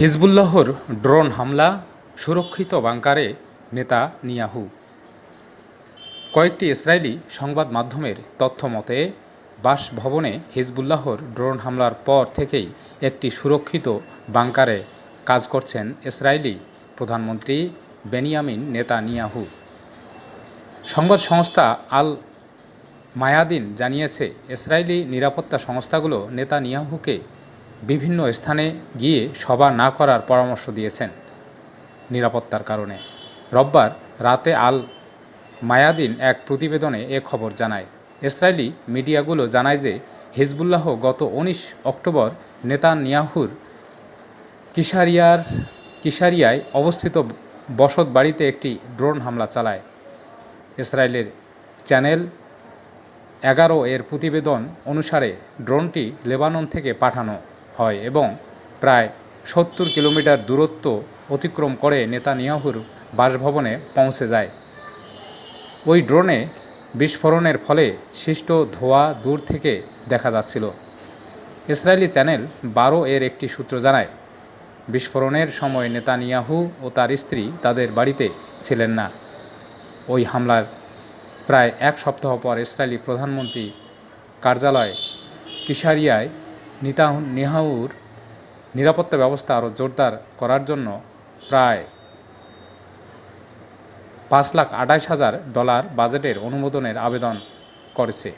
হিজবুল্লাহর drone হামলা সুরক্ষিত বাংকারে নেতা নিয়াহু। কয়েকটি ইসরায়েলি সংবাদ মাধ্যমের তথ্য মতে, বাসভবনে হিজবুল্লাহর ড্রোন হামলার পর থেকেই একটি সুরক্ষিত বাংকারে কাজ করছেন ইসরায়েলি প্রধানমন্ত্রী বেনিয়ামিন নেতা নিয়াহু সংবাদ সংস্থা আল মায়াদিন জানিয়েছে, ইসরায়েলি নিরাপত্তা সংস্থাগুলো নেতানিয়াহুকে বিভিন্ন স্থানে গিয়ে সভা না করার পরামর্শ দিয়েছেন। নিরাপত্তার কারণে। রোববার রাতে আল মায়াদিন এক প্রতিবেদনে এ খবর জানায়। ইসরায়েলি মিডিয়াগুলো জানায় যে হিজবুল্লাহ গত উনিশ অক্টোবর নেতানিয়াহুর কিশারিয়ার কিশারিয়ায় অবস্থিত বসত বাড়িতে একটি ড্রোন হামলা চালায়। ইসরায়েলের চ্যানেল এগারো এর প্রতিবেদন অনুসারে ড্রোনটি লেবানন থেকে পাঠানো হয় এবং প্রায় সত্তর কিলোমিটার দূরত্ব অতিক্রম করে নেতানিয়াহুর বাসভবনে পৌঁছে যায়। ওই ড্রোনে বিস্ফোরণের ফলে সৃষ্ট ধোঁয়া দূর থেকে দেখা যাচ্ছিল। ইসরায়েলি চ্যানেল বারো এর একটি সূত্র জানায়, বিস্ফোরণের সময় নেতানিয়াহু ও তার স্ত্রী তাদের বাড়িতে ছিলেন না। ওই হামলার প্রায় এক সপ্তাহ পর ইসরায়েলি প্রধানমন্ত্রী কার্যালয় কিশারিয়ায় নিতাহ, নেহাউর নিরাপত্তা ব্যবস্থা আরও জোরদার করার জন্য প্রায় পাঁচ লাখ আঠাশ হাজার ডলার বাজেটের অনুমোদনের আবেদন করেছে।